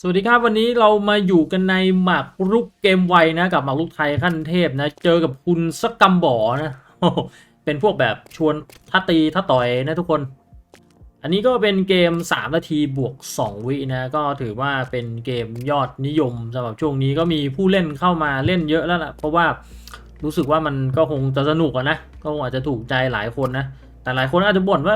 สวัสดีครับ วันนี้เรามาอยู่กันในหมากรุกเกมไวนะกับหมากรุกไทยขั้นเทพนะ เจอกับคุณสกกัมบอนะเป็นพวกแบบชวนทัตีทัต่อยนะทุกคน อันนี้ก็เป็นเกม 3 นาทีบวก 2 วินะ ก็ถือว่าเป็นเกมยอดนิยมสำหรับช่วงนี้ก็มีผู้เล่นเข้ามาเล่นเยอะแล้วล่ะ เพราะว่ารู้สึกว่ามันก็คงจะสนุกนะ ก็คงอาจจะถูกใจหลายคนนะ แต่หลายคนอาจจะบ่นว่า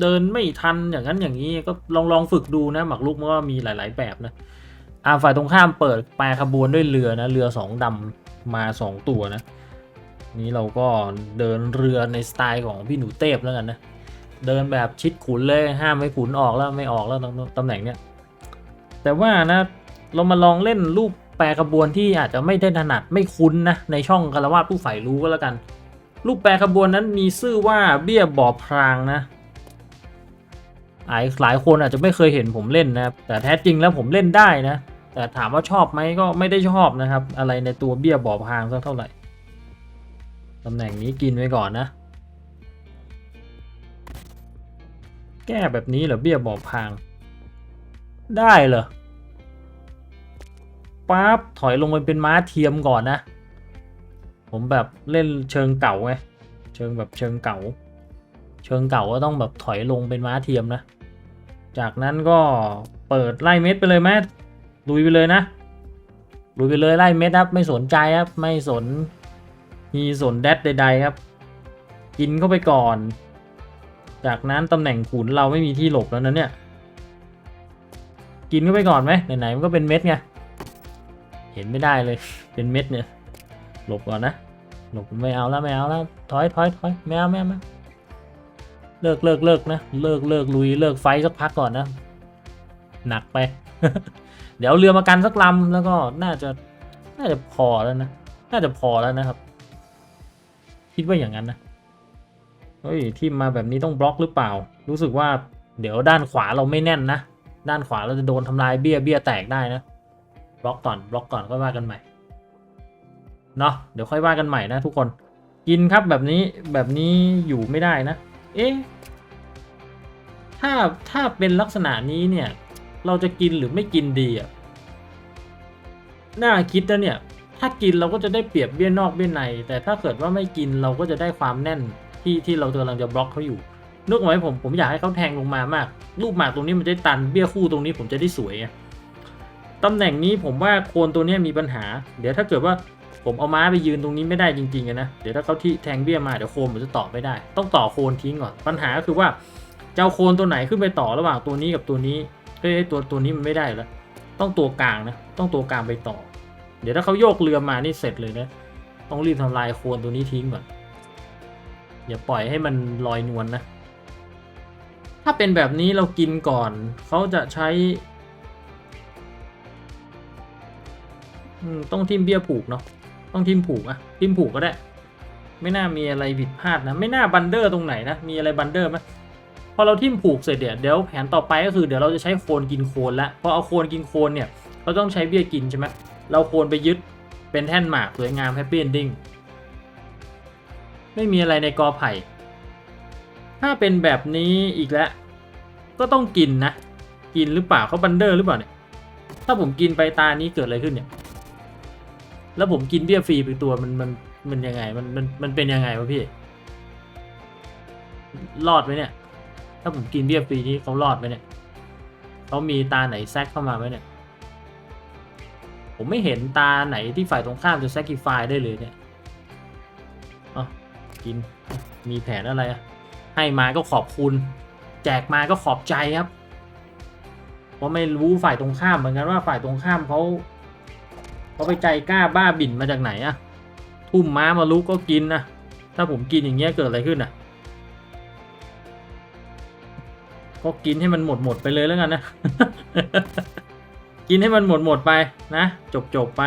เดินไม่ทันอย่างนั้นอย่างนี้ก็ลองลองฝึกดูนะ หมากรุกมันก็มีหลาย ๆ แบบนะอ่าฝ่ายตรงข้ามเปิดแปรขบวนด้วยเรือนะ เรือสองดำมาสองตัวนะ นี้เราก็เดินเรือในสไตล์ของพี่หนูเทพแล้วกันนะ เดินแบบชิดขุนเลยห้ามไม่ขุนออกแล้วไม่ออกแล้วตำแหน่งเนี้ยแต่ว่านะเรามาลองเล่นรูปแปรขบวนที่อาจจะไม่ได้ถนัดไม่คุ้นนะในช่องคารวาสผู้ใฝ่รู้ก็แล้วกัน รูปแปรขบวนนั้นมีชื่อว่าเบี้ยบ่อพรางนะ หลายหลายคนอาจจะไม่เคยเห็นผมเล่นนะครับแต่แท้จริงแล้วผมเล่นได้นะ แต่ถามว่าชอบไหมก็ไม่ได้ชอบนะครับ อะไรในตัวเบี้ยบ่อพางสักเท่าไหร่ตำแหน่งนี้กินไว้ก่อนนะ แก้แบบนี้เหรอเบี้ยบ่อพาง ได้เหรอปั๊บถอยลงไปเป็นม้าเทียมก่อนนะ ผมแบบเล่นเชิงเก่าไงเชิงแบบเชิงเก่า เชิงเก่าก็ต้องแบบถอยลงเป็นม้าเทียมนะ จากนั้นก็เปิดไล่เม็ดไปเลยไหมลุยไปเลยนะลุยไปเลยไล่เม็ดครับไม่สนใจครับไม่สนมีสนแดดใดๆครับ กินเข้าไปก่อน จากนั้นตำแหน่งขุนเราไม่มีที่หลบแล้วนะเนี่ยกินเข้าไปก่อนไหมไหนๆมันก็เป็นเม็ดไงเห็นไม่ได้เลยเป็นเม็ดเนี่ยหลบก่อนนะหลบไม่เอาแล้วไม่เอาแล้วถอยถอยถอยไม่เอาไม่เอา เลิกเลิกเลิกนะ เลิกเลิกลุยเลิกไฟสักพักก่อนนะ หนักไป เดี๋ยวเรือมากันสักลำแล้วก็น่าจะ น่าจะพอแล้วนะ น่าจะพอแล้วนะครับ คิดว่าอย่างนั้นนะ เฮ้ยที่มาแบบนี้ต้องบล็อกหรือเปล่า รู้สึกว่าเดี๋ยวด้านขวาเราไม่แน่นนะ ด้านขวาเราจะโดนทำลายเบี้ยเบี้ยแตกได้นะ บล็อกก่อนบล็อกก่อนค่อยว่ากันใหม่ เนาะเดี๋ยวค่อยว่ากันใหม่นะทุกคน กินครับแบบนี้แบบนี้อยู่ไม่ได้นะ เอ๊ะ ถ้าถ้าเป็นลักษณะนี้เนี่ย เราจะกินหรือไม่กินดีอะ น่าคิดนะเนี่ย ถ้ากินเราก็จะได้เปรียบเบี้ยนอกเบี้ยใน แต่ถ้าเกิดว่าไม่กินเราก็จะได้ความแน่นที่ที่เรากำลังจะบล็อกเขาอยู่นึกไว้ผมผมอยากให้เขาแทงลงมามาก รูปหมากตรงนี้มันจะตันเบี้ยคู่ตรงนี้ผมจะได้สวยไงตำแหน่งนี้ผมว่าโคนตัวนี้มีปัญหา เดี๋ยวถ้าเกิดว่า ผมเอาม้าไปยืนตรงนี้ไม่ได้จริงๆอะนะ เดี๋ยวถ้าเขาที่แทงเบี้ยมาเดี๋ยวโคนผมจะต่อไม่ได้ ต้องต่อโคนทิ้งก่อน ปัญหาก็คือว่าจะเอาโคนตัวไหนขึ้นไปต่อระหว่างตัวนี้กับตัวนี้เอ้ยตัวตัวนี้มันไม่ได้แล้ว ต้องตัวกลางนะ ต้องตัวกลางไปต่อ เดี๋ยวถ้าเขาโยกเรือมานี่เสร็จเลยนะ ต้องรีบทำลายโคนตัวนี้ทิ้งก่อน อย่าปล่อยให้มันลอยนวลนนะ ถ้าเป็นแบบนี้เรากินก่อน เขาจะใช้ต้องทิมเบี้ยผูกเนาะ ต้องทิมผูกอะทิมผูกก็ได้ ไม่น่ามีอะไรผิดพลาดนะ ไม่น่าบันเดอร์ตรงไหนนะ มีอะไรบันเดอร์ไหมพอเราทิมผูกเสร็จเดี๋ยวเดี๋ยวแผนต่อไปก็คือเดี๋ยวเราจะใช้โคนกินโคนละพอเอาโคนกินโคนเนี่ยเราต้องใช้เบี้ยกินใช่ไหมเราโคนไปยึดเป็นแท่นหมากสวยงามแฮปปี้เอนดิ้งไม่มีอะไรในกอไผ่ ถ้าเป็นแบบนี้อีกแล้ว ก็ต้องกินนะ กินหรือเปล่าเขาบันเดอร์หรือเปล่าเนี่ย ถ้าผมกินไปตานี้เกิดอะไรขึ้นเนี่ย แล้วผมกินเบี้ยฟรีไปตัวมันมันมันยังไงมันมันมันเป็นยังไงวะพี่ รอดไหมเนี่ย ถ้าผมกินเบี้ยฟรีนี่เขารอดไหมเนี่ยเขามีตาไหนแซกเข้ามาไหมเนี่ย ผมไม่เห็นตาไหนที่ฝ่ายตรงข้ามจะแซกิฟายได้เลยเนี่ยอ๋อกินมีแผนอะไรอะให้มาก็ขอบคุณ แจกมาก็ขอบใจครับเพราะไม่รู้ฝ่ายตรงข้ามเหมือนกันว่าฝ่ายตรงข้ามเขา เขาไปใจกล้าบ้าบิ่นมาจากไหนอะทุ่มม้ามาลุกก็กินนะถ้าผมกินอย่างเงี้ยเกิดอะไรขึ้นอะก็กินให้มันหมดหมดไปเลยแล้วกันนะ กินให้มันหมดหมดไปนะ จบจบไป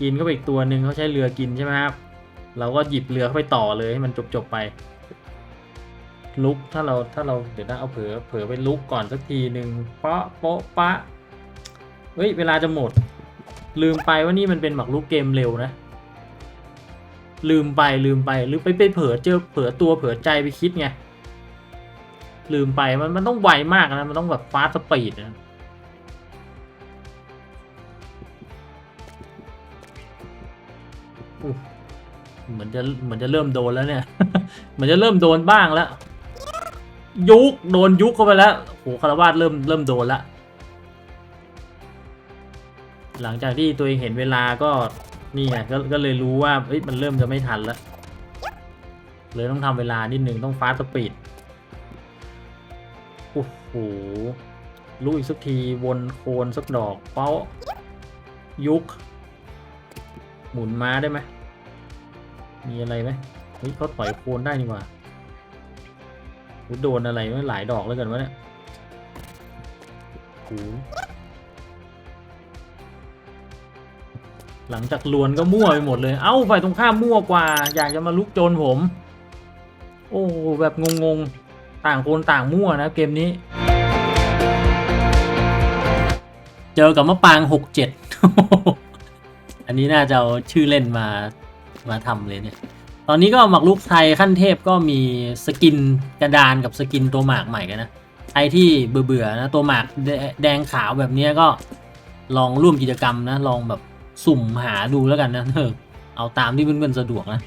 กินเขาไปอีกตัวหนึ่งเขาใช้เรือกินใช่ไหมครับ เราก็หยิบเรือเข้าไปต่อเลยให้มันจบจบไป ลุกถ้าเราถ้าเราเดี๋ยวนะเอาเผลอเผลอไปลุกก่อนสักทีหนึ่งเปาะโปะปะเฮ้ยเวลาจะหมด ลืมไปว่านี่มันเป็นหมักลุกเกมเร็วนะ ลืมไปลืมไปหรือไปไปเผลอเจอเผลอตัวเผลอใจไปคิดไง ลืมไปมันมันต้องไวมากนะ มันต้องแบบฟาสสปีดนะเหมือนจะเหมือนจะเริ่มโดนแล้วเนี่ย เหมือนจะเริ่มโดนบ้างแล้ว ยุกโดนยุกเข้าไปแล้วโหคารวาสเริ่มเริ่มโดนละ หลังจากที่ตัวเองเห็นเวลาก็นี่ไงก็ก็เลยรู้ว่าเอ้ยมันเริ่มจะไม่ทันแล้ว เลยต้องทำเวลานิดหนึ่งต้องฟาสต์สปีดโอ้โหลุกอีกสักทีวนโคนสักดอกเป้ายุก หมุนม้าได้ไหมมีอะไรไหมเฮ้ยเขาถอยโคนได้นี่ว่าโดนอะไรไม่หลายดอกแล้วกันวะเนี่ยโห หลังจากลวนก็มั่วไปหมดเลย เอ้าฝ่ายตรงข้ามมั่วกว่า อยากจะมาลุกโจนผม โอ้โหแบบงงๆ ต่างคนต่างมั่วนะเกมนี้ เจอกับมะปางหกเจ็ดอันนี้น่าจะเอาชื่อเล่นมามาทำเลยเนี่ย ตอนนี้ก็หมักลุกไทยขั้นเทพก็มีสกินกระดานกับสกินตัวหมากใหม่กันนะใครที่เบื่อๆนะตัวหมากแดงขาวแบบนี้ก็ลองร่วมกิจกรรมนะลองแบบ สุ่มหาดูแล้วกันนะเออเอาตามที่เพื่อนๆสะดวกนะ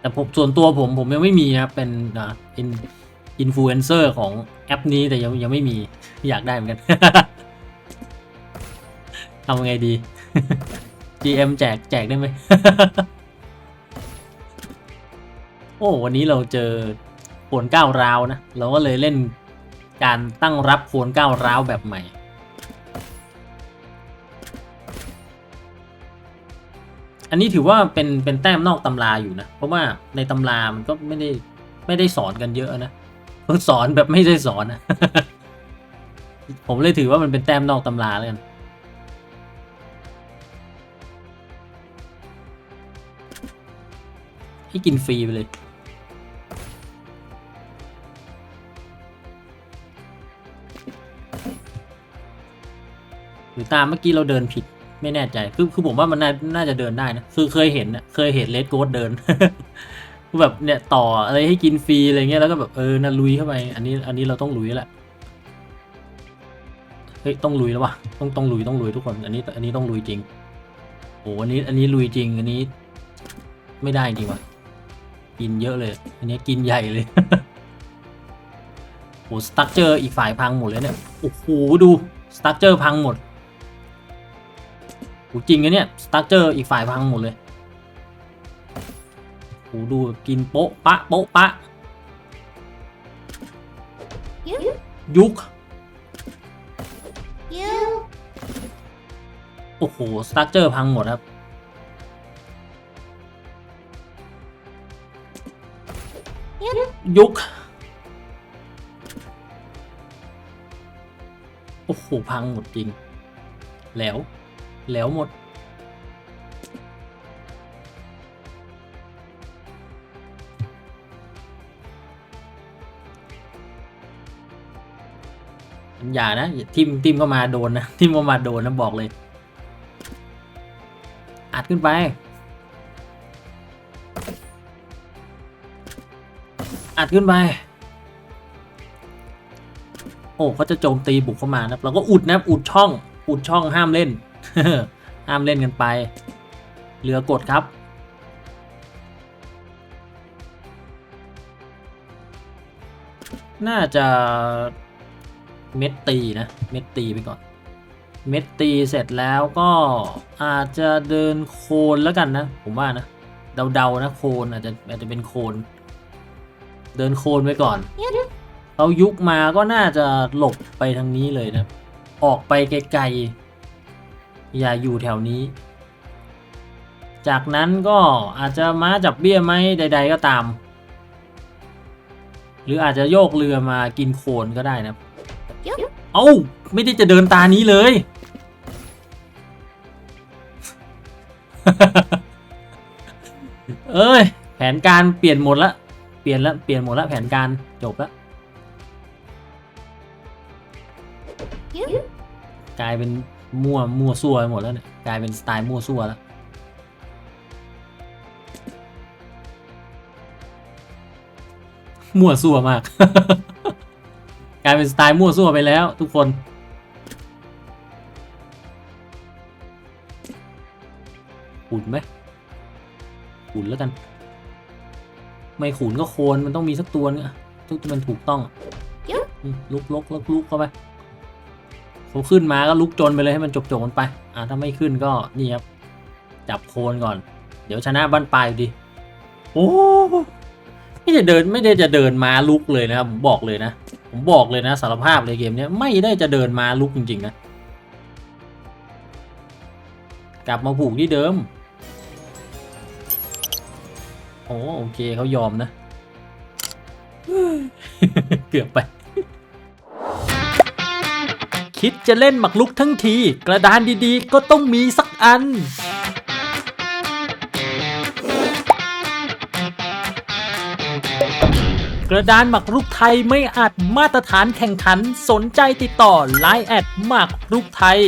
แต่ผมส่วนตัวผมผมยังไม่มีครับเป็นอ่าอินอินฟลูเอนเซอร์ของแอปนี้แต่ยังยังไม่มีอยากได้เหมือนกันทำไงดี GM แจกแจกได้ไหม โอ้ วันนี้เราเจอโขนก้าวร้าวนะ เราก็เลยเล่นการตั้งรับโขนก้าวร้าวแบบใหม่ อันนี้ถือว่าเป็นเป็นแต้มนอกตำราอยู่นะ เพราะว่าในตำรามันก็ไม่ได้ไม่ได้สอนกันเยอะนะเพิ่งสอนแบบไม่ได้สอนนะผมเลยถือว่ามันเป็นแต้มนอกตำราแล้วกันให้กินฟรีไปเลย หรือตามเมื่อกี้เราเดินผิด ไม่แน่ใจคือคือผมว่ามันน่าน่าจะเดินได้นะคือเคยเห็นนะเคยเห็นเลดโกดเดินคือแบบเนี่ยต่ออะไรให้กินฟรีอะไรเงี้ยแล้วก็แบบเออน่าลุยเข้าไป อันนี้อันนี้เราต้องลุยแหละเฮ้ยต้องลุยแล้ววะต้องต้องลุยต้องลุยทุกคน อันนี้อันนี้ต้องลุยจริงโอ้อันนี้อันนี้ลุยจริง อันนี้ ไม่ได้จริงว่ะกินเยอะเลย อันนี้กินใหญ่เลยโอ้สตั๊กเจออีกฝ่ายพังหมดเลยเนี่ยโอ้โหดูสตั๊กเจอพังหมด โหจริงนะเนี่ยสตั๊กเจออีกฝ่ายพังหมดเลยโหดูกินโป๊ะปะโป๊ะปะยุกโอ้โห สตั๊กเจอพังหมดครับยุกโอ้โห พังหมดจริง แล้ว แล้วหมด อย่านะอย่าทิมทิมก็มาโดนนะ ทิมก็มาโดนนะ บอกเลย อัดขึ้นไปอัดขึ้นไป โอ้เขาจะโจมตีบุกเข้ามานะเราก็อุดนะ อุดช่อง อุดช่องห้ามเล่น ห้ามเล่นกันไป เหลือกดครับ น่าจะเม็ดตีนะ เม็ดตีไปก่อน เม็ดตีเสร็จแล้วก็อาจจะเดินโคนแล้วกันนะ ผมว่านะ เดาๆนะโคนอาจจะอาจจะเป็นโคน เดินโคนไปก่อน you, เขายุกมาก็น่าจะหลบไปทางนี้เลยนะ ออกไปไกลๆ อย่าอยู่แถวนี้ จากนั้นก็อาจจะม้าจับเบี้ยไหมใด ๆ ก็ตาม หรืออาจจะโยกเรือมากินโคลนก็ได้นะเอ้าไม่ได้จะเดินตานี้เลย เอ้ย แผนการเปลี่ยนหมดละเปลี่ยนละเปลี่ยนหมดละแผนการจบละกลายเป็น มั่วมั่วซั่วไปหมดแล้วเนี่ยกลายเป็นสไตล์มั่วซั่วแล้วมั่วซั่วมาก กลายเป็นสไตล์มั่วซั่วไปแล้วทุกคนอุ่นไหมขุนแล้วกัน ไม่ขุนก็โคนมันต้องมีสักตัวนึงอะทุกที่มันถูกต้องอะอืมลุกลุกลุกลุกเข้าไป เขาขึ้นมาก็ลุกจนไปเลยให้มันจบจบๆมันไป อ่าถ้าไม่ขึ้นก็นี่ครับ จับโคนก่อน เดี๋ยวชนะบ้านปลายอยู่ดี โอ้ไม่จะเดินไม่ได้จะเดินมาลุกเลยนะครับผมบอกเลยนะ ผมบอกเลยนะสารภาพเลยเกมเนี้ยไม่ได้จะเดินมาลุกจริงๆนะ กลับมาผูกที่เดิมโอ้โอเคเขายอมนะ เกือบไป คิดจะเล่นหมักลุกทั้งที กระดานดีๆ ก็ต้องมีสักอัน กระดานหมักรุกไทยไม่อาจมาตรฐานแข่งขันสนใจติดต่อ Line แอดหมักรุกไทย